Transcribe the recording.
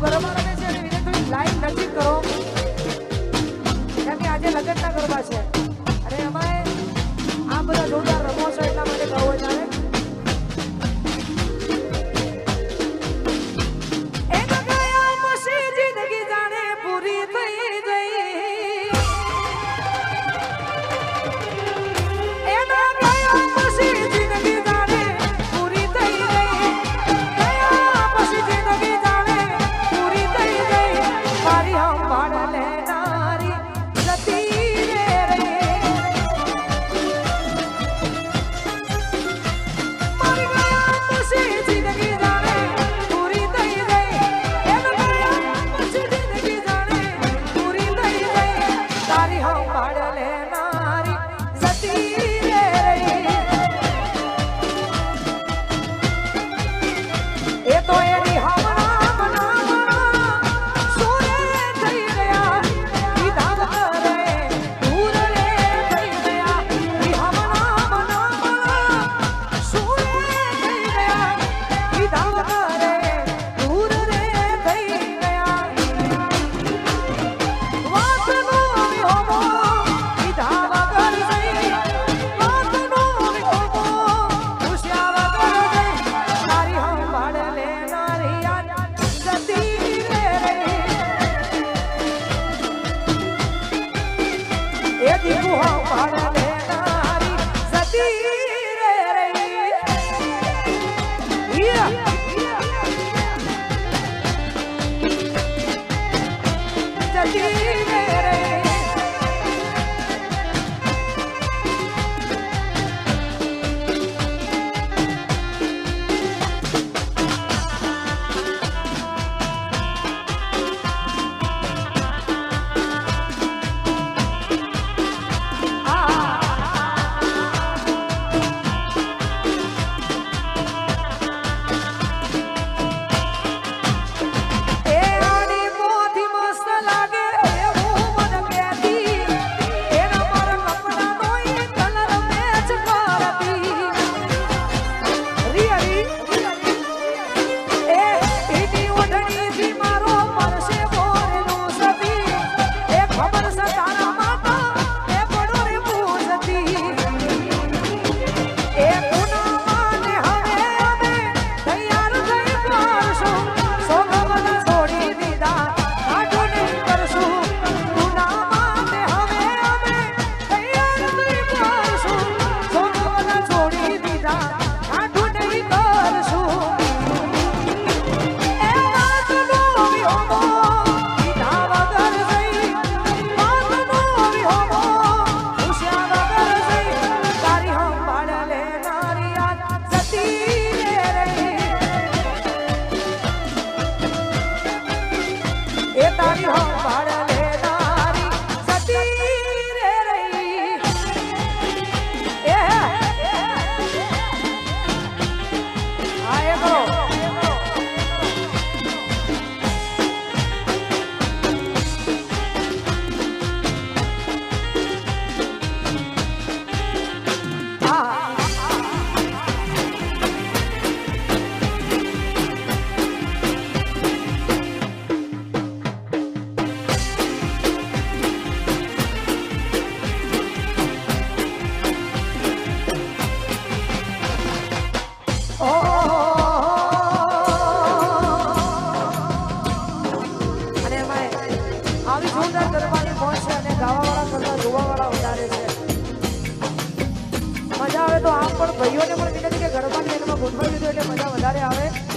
ગરબા રમે છે એને વિનય થોડી લાઈન નજીક કરો. કારણ કે આજે લગ્નના ગરબા છે. અને અમારે આ બધા જોડા સતી ગુહા ભાર લેનારી સતી. 啊 હા એ કરો. પણ ભાઈઓને પણ વિનંતી કે ગરબાની એમાં ગોઠવાઈ દીધું એટલે મજા વધારે આવે.